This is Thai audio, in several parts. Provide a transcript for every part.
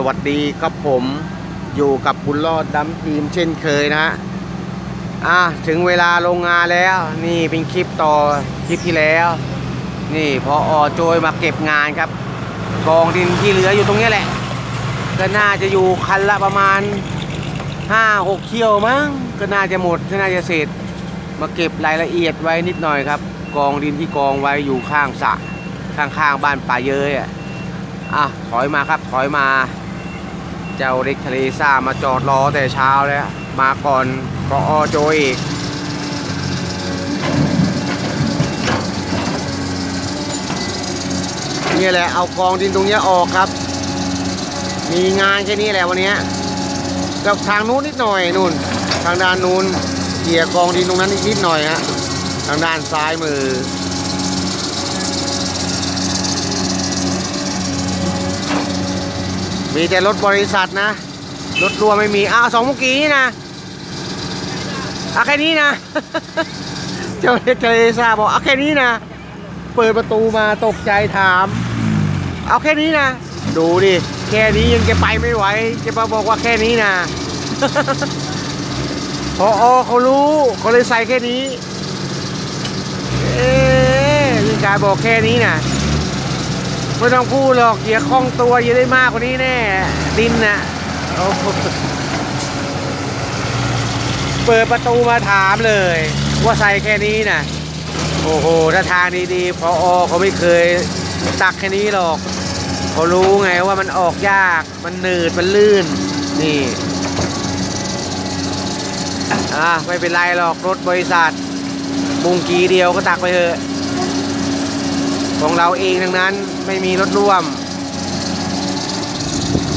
สวัสดีครับผมอยู่กับบุญรอดดัมทีมเช่นเคยนะฮะอะถึงเวลาลงงานแล้ว นี่เป็นคลิปต่อคลิปที่แล้ว นี่พออโจยมาเก็บงานครับ กองดินที่เหลืออยู่ตรงนี้แหละ ก็น่าจะอยู่คันละประมาณ5-6เที่ยวมั้งก็น่าจะหมดก็น่าจะเสร็จ มาเก็บรายละเอียดไว้นิดหน่อยครับ กองดินที่กองไว้อยู่ข้างสระข้างๆบ้านป่าเยยอะอะถอยมาครับถอยมา เจ้าเล็กทะเลซ่ามาจอดรอแต่เช้าแล้วมาก่อนปอโจอีกนี่แหละเอากองดินตรงนี้ออกครับ มีงานแค่นี้แหละวันนี้กับทางนู้นนิดหน่อยนู่น ทางด้านนู้นเกี่ยกองดินตรงนั้นนิดหน่อยฮะทางด้านซ้ายมือ มีแต่รถบริษัทนะ รถรัวไม่มี อ้าวสองเมื่อกี้นี่นะเอาแค่นี้นะ เจ้าเล็กทเลซาบอกเอาแค่นี้นะ เปิดประตูมาตกใจถาม เอาแค่นี้นะ ดูดิ แค่นี้ยังจะไปไม่ไหว จะมาบอกว่าแค่นี้นะพออเขารู้เขาเลยใส่แค่นี้ เอ๊ะยิงกายบอกแค่นี้นะ ไม่ต้องพูดหรอกอย่าคล่องตัวอย่าได้มากกว่านี้แน่ ดินนะโอ้เปิดประตูมาถามเลย ว่าใส่แค่นี้นะโอ้โหถ้าทางดีๆพออเขาไม่เคยตักแค่นี้หรอกเขารู้ไงว่ามันออกยาก มันหนืด มันลื่น นี่ อะไม่เป็นไรหรอกรถบริษัทมุงกีเดียวก็ตักไปเถอะ ของเราเองทั้งนั้น ไม่มีรถร่วม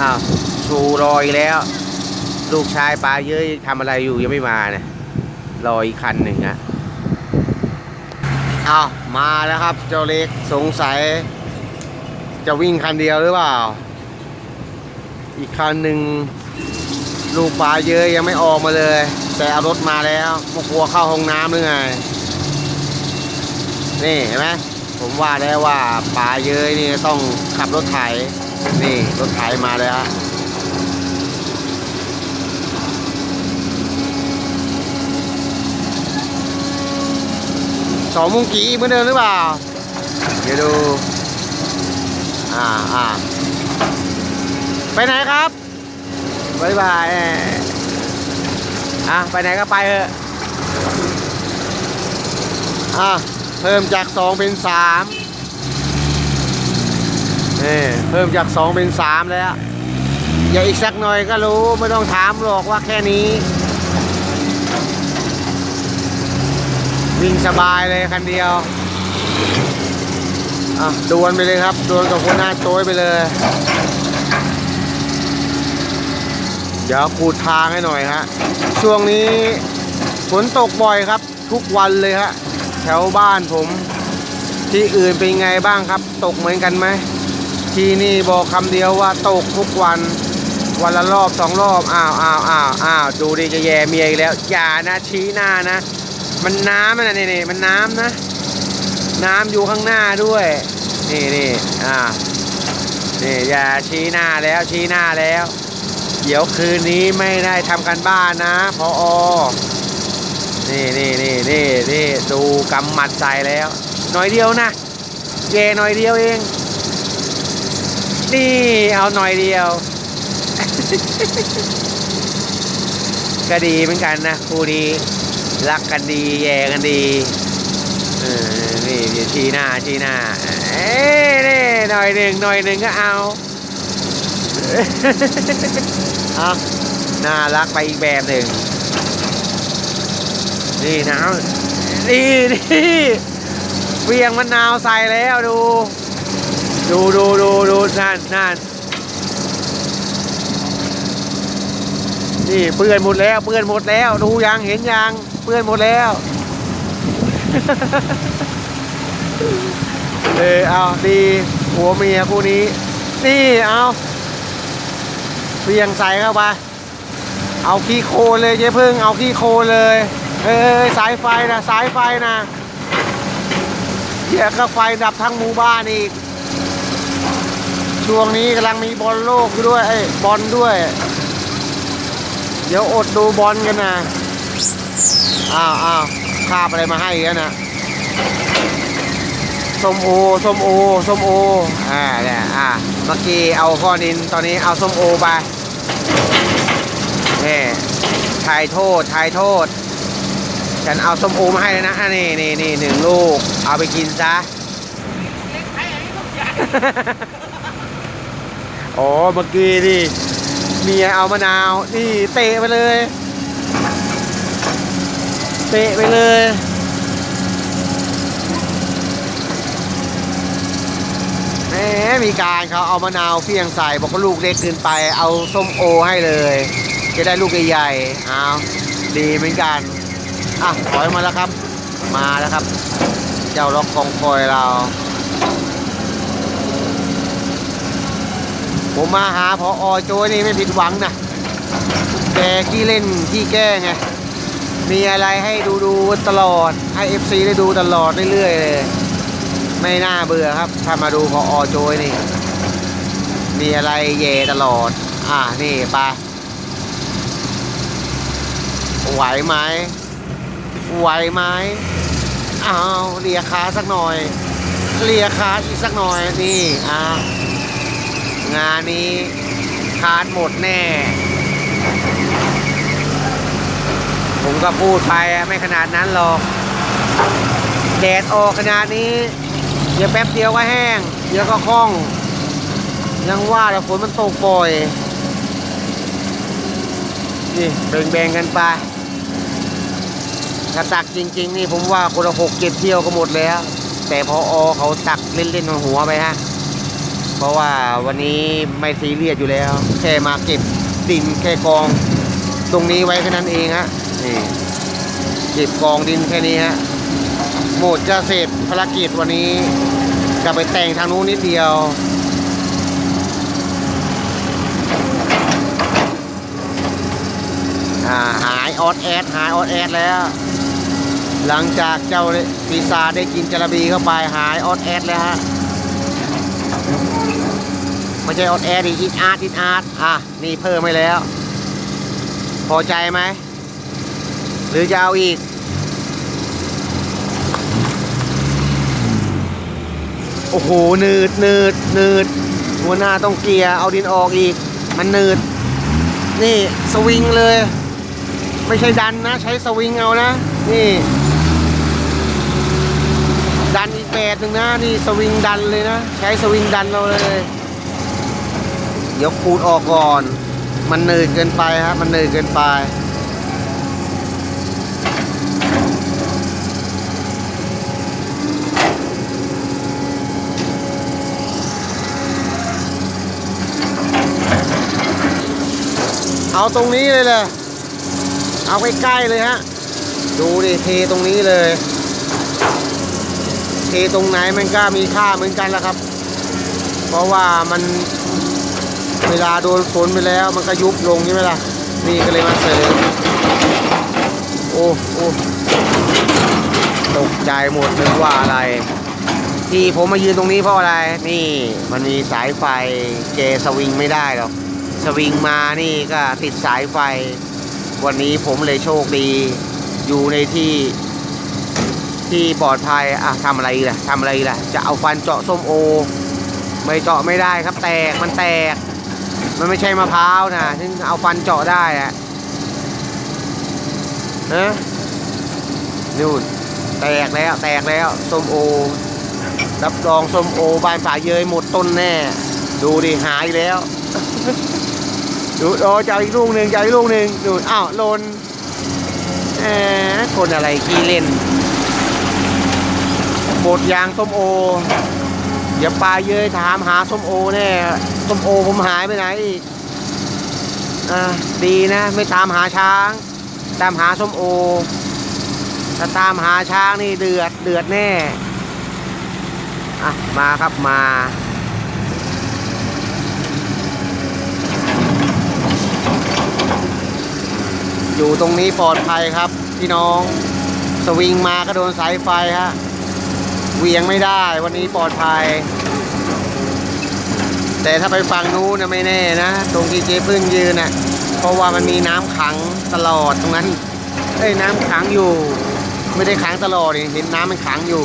อ้าวชูรออีกแล้ว ลูกชายปลาเยอะทำอะไรอยู่ยังไม่มาเนี่ยรออีกคันหนึ่งนะอ้าวมาแล้วครับ เจ้าเล็กสงสัย จะวิ่งคันเดียวหรือเปล่า อีกคันหนึ่งลูกปลาเยอะยังไม่ออกมาเลย แต่เอารถมาแล้วมากลัวเข้าห้องน้ำหรือไง นี่เห็นไหม ผมว่าแล้วว่าป่าเย้ยนี่ต้องขับรถไถนี่รถไถมาเลยฮะสองมุงกีเหมือนเดิมหรือเปล่า เดี๋ยวดู อ่าอ่าไปไหนครับบายบายอะไปไหนก็ไปเถอะอะ เพิ่มจาก 2 เป็น3นี่เพิ่มจาก 2 เป็น 3 แล้ว อย่าอีกสักหน่อยก็รู้ไม่ต้องถามหรอกว่าแค่นี้ วิ่งสบายเลยคันเดียวอะดวลไปเลยครับดวลกับหัวหน้าโจยไปเลย เดี๋ยวขูดทางให้หน่อยฮะช่วงนี้ฝนตกบ่อยครับ ทุกวันเลยฮะ แถวบ้านผม ที่อื่นเป็นไงบ้างครับ ตกเหมือนกันไหมที่นี่บอกคำเดียวว่าตกทุกวัน วันละรอบสองรอบอ้าวอ้าวอ้าวอ้าวดูดิจะแย่เมียอีกแล้วอย่านะชี้หน้านะ มันน้ำนะนี่นี่มันน้ำนะ น้ำอยู่ข้างหน้าด้วย นี่นี่อ่านี่อย่าชี้หน้าแล้วชี้หน้าแล้ว เดี๋ยวคืนนี้ไม่ได้ทำกันบ้านนะพออ นี่นี่นี่นี่นี่ดูกำหมัดใส่แล้ว หน่อยเดียวนะเยหน่อยเดียวเอง นี่เอาหน่อยเดียว ก็ดีเหมือนกันนะคู่นี้รักกันดีแย่กันดีเออนี่ชี้หน้าชี้หน้า เอ้นี่หน่อยหนึ่งหน่อยหนึ่งก็เอาเอาน่ารักไปอีกแบบหนึ่ง นี่นะนี่นี่เวียงมะนาวใส่แล้วดู ดูดูดูดูนั่นนั่นนี่เปื้อนหมดแล้วเปื้อนหมดแล้ว ดูยังเห็นยังเปื้อนหมดแล้วเออเอาดีหัวเมียคู่นี้ นี่เอาเวียงใส่เข้าไปเอาขี้โคเลยเจ๊พึ่งเอาขี้โคเลย เอ้ยสายไฟนะสายไฟนะเดี๋ยวก็ไฟดับทั้งหมู่บ้านอีก ช่วงนี้กำลังมีบอลโลกด้วยอบอลด้วย เดี๋ยวอดดูบอลกันนะอ้าวอ้าวคาบอะไรมาให้กันนะส้มโอส้มโอส้มโออ่าเนี่ยอ่าเมื่อกี้เอาข้อนินตอนนี้เอาส้มโอไปนี่ทายโทษทายโทษ ฉันเอาส้มโอมาให้เลยนะอะนี่นี่นี่หนึ่งลูก เอาไปกินซะอ๋อเมื่อกี้นี่เมียเอามะนาว นี่เตะไปเลย เตะไปเลยแหมมีการเขาเอามะนาวเฟียงใส่บอกว่าลูกเล็กเกินไป เอาส้มโอให้เลย จะได้ลูกใหญ่ๆเอาดีเหมือนกัน อะถอยมาแล้วครับ มาแล้วครับ เจ้าล็อกกองคอยเรา ผมมาหาพออโจยนี่ไม่ผิดหวังนะแกขี้เล่นขี้แก้ไง มีอะไรให้ดูดูตลอด ให้ FC ได้ดูตลอดเรื่อยๆเลย ไม่น่าเบื่อครับ ถ้ามาดูพออโจยนี่ มีอะไรเย่ตลอด อ่านี่ไปไหวไหม ไหวไหมอ้าวเลียขาสักหน่อย เลียขาอีกสักหน่อยนี่อ่างานนี้คาดหมดแน่ ผมก็พูดไปไม่ขนาดนั้นหรอกแดดออกขนาดนี้เดี๋ยวแป๊บเดียวก็แห้งเดี๋ยวก็คล่อง ยังว่าแต่ฝนมันตกบ่อยนี่แบ่งๆกันไป ถ้าตักจริง ๆ นี่ผมว่าคนละหกเจ็ดเที่ยวก็หมดแล้ว แต่พออเขาตักเล่นๆหัวไปฮะเพราะว่าวันนี้ไม่ซีเรียสอยู่แล้ว แค่มาเก็บดินแค่กอง ตรงนี้ไว้แค่นั้นเองฮะนี่เก็บกองดินแค่นี้ฮะหมดจะเสร็จภารกิจวันนี้จะไปแต่งทางนู้นนิดเดียวอ่าหายออดแอดหายออดแอดแล้ว หลังจากเจ้าปีศาจได้กินจระบีเข้าไปหายออดแอดแล้วฮะไม่ใช่ออดแอร์ดิอินอาร์ตอินอาร์ตอะ นี่เพิ่มไปแล้ว พอใจไหม หรือจะเอาอีก โอ้โหหนืดหนืดหนืดหัวหน้าต้องเกียร์เอาดินออกอีก มันหนืด นี่สวิงเลย ไม่ใช่ดันนะ ใช้สวิงเอานะ นี่ แบบหนึ่งนะนี่สวิงดันเลยนะ ใช้สวิงดันเราเลย เดี๋ยวขูดออกก่อน มันหนืดเกินไปครับมันหนืดเกินไปเอาตรงนี้เลยเลย เอาใกล้ๆเลยฮะ ดูดิเทตรงนี้เลย เทตรงไหนมันก็มีค่าเหมือนกันแหละครับ เพราะว่ามันเวลาโดนฝนไปแล้วมันก็ยุบลงใช่ไหมล่ะ นี่ก็เลยมาเสริมโอ้โอ้ตกใจหมดนึกว่าอะไร ที่ผมมายืนตรงนี้เพราะอะไร นี่มันมีสายไฟเจสวิงไม่ได้หรอกสวิงมานี่ก็ติดสายไฟ วันนี้ผมเลยโชคดี อยู่ในที่ ที่ปลอดภัยอะทำอะไรอีกล่ะทำอะไรอีกล่ะ จะเอาฟันเจาะส้มโอ ไม่เจาะไม่ได้ครับ แตกมันแตก มันไม่ใช่มะพร้าวนะถึงเอาฟันเจาะได้อะฮะนู่นแตกแล้วแตกแล้วส้มโอ รับรองส้มโอบานฝ่าเยยหมดต้นแน่ ดูดิหายแล้วดูโอ้จะอีกลูกหนึ่งจะอีกลูกหนึ่งดูอ้าวหลนแหมคนอะไรขี้เล่น บดยางส้มโอ เดี๋ยวปลาเยยถามหาส้มโอแน่ส้มโอผมหายไปไหนอีกอดีนะไม่ตามหาช้าง ตามหาส้มโอถ้าตามหาช้างนี่เดือดเดือดแน่อะมาครับมาอยู่ตรงนี้ปลอดภัยครับ พี่น้อง สวิงมาก็โดนสายไฟฮะ เวียงไม่ได้วันนี้ปลอดภัย แต่ถ้าไปฝั่งนู้นนะไม่แน่นะ ตรงที่เจ๊พึ่งยืนน่ะเพราะว่ามันมีน้ำขังตลอดตรงนั้นเอ้ยน้ำขังอยู่ ไม่ได้ขังตลอดเห็นน้ำมันขังอยู่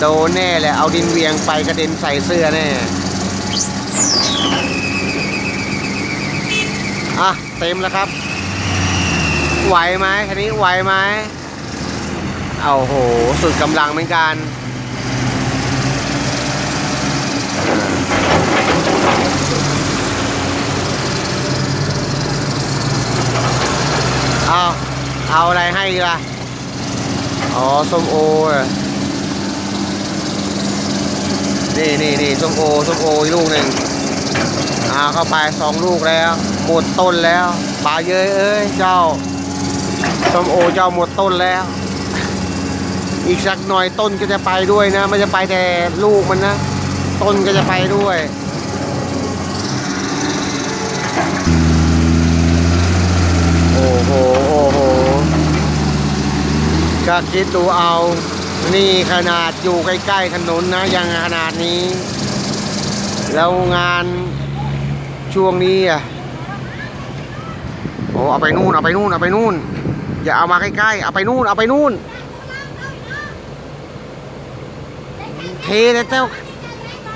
โดนแน่แหละเอาดินเวียงไปกระเด็นใส่เสื้อแน่อะเต็มแล้วครับไหวไหมคันนี้ไหวไหมเอาโห สุดกำลังเหมือนกัน เอาเอาอะไรให้ดีล่ะอ๋อส้มโอนี่นี่นี่ส้มโอส้มโออีกลูกหนึ่งอ่าเข้าไปสองลูกแล้วหมดต้นแล้วป่าเย้ยเอ้ยเจ้าส้มโอเจ้าหมดต้นแล้ว อีกสักหน่อยต้นก็จะไปด้วยนะ ไม่จะไปแต่ลูกมันนะ ต้นก็จะไปด้วย โอ้โห โอ้โห ก็คิดดูเอา นี่ขนาดอยู่ใกล้ๆถนนนะ ยังขนาดนี้ แล้วงานช่วงนี้อะโอ้เอาไปนู่นเอาไปนู่นเอาไปนู่น อย่าเอามาใกล้ๆเอาไปนู่นเอาไปนู่น เทแต่แถว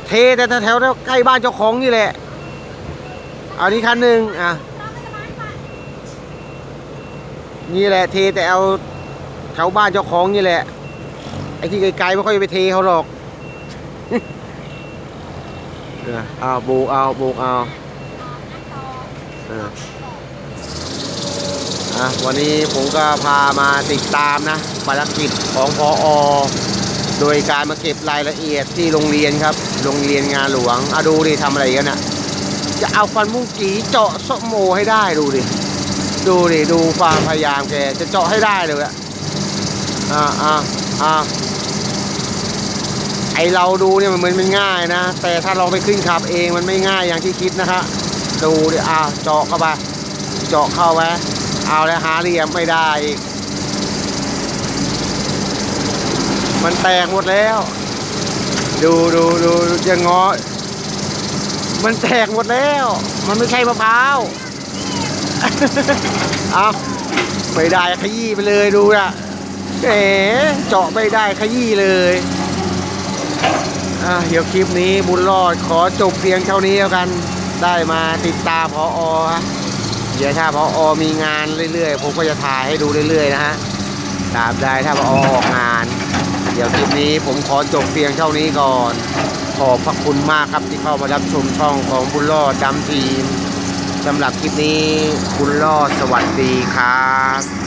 เทแต่แถวๆใกล้บ้านเจ้าของนี่แหละอานี้คันหนึ่งอะนี่แหละเทแต่เอา ถวบ้านเจ้าของนี่แหละ ไอ้ที่ไกลๆไม่ค่อยไปเทเขาหรอกเอาโบกเอาโบกเอาเอออะวันนี้ผมก็พามาติดตามนะภารกิจของพออโดยการมาเก็บรายละเอียดที่โรงเรียนครับ โรงเรียนงานหลวงอะดูดิทำอะไรกันน่ะจะเอาฟันมุ้งกีเจาะสมโมให้ได้ดูดิ ดูดิ ดูความพยายามแกจะเจาะให้ได้เลยอะ อ่าอ่าอ่าไอเราดูเนี่ยมันเหมือนมันง่ายนะ แต่ถ้าเราไปขึ้นขับเองมันไม่ง่ายอย่างที่คิดนะคะดูดิอ่าเจาะเข้าไปเจาะเข้าไว้เอาแล้วหาเหลี่ยมไม่ได้อีกมันแตกหมดแล้ว ดูดูดูจะงอ มันแตกหมดแล้ว มันไม่ใช่มะพร้าวเอาไม่ได้ขยี้ไปเลยดูนะ เอ๋เจาะไม่ได้ขยี้เลยอะเดี๋ยวคลิปนี้บุญรอดขอจบเพียงเท่านี้แล้วกัน ได้มาติดตามพออฮะเดี๋ยวถ้าพออมีงานเรื่อยๆ ผมก็จะถ่ายให้ดูเรื่อยๆนะฮะตาบใดถ้าพอออกงาน เดี๋ยวคลิปนี้ผมขอจบเพียงเท่านี้ก่อน ขอบพระคุณมากครับที่เข้ามารับชมช่องของบุญรอดดำทีมสำหรับคลิปนี้คุณรอดสวัสดีครับ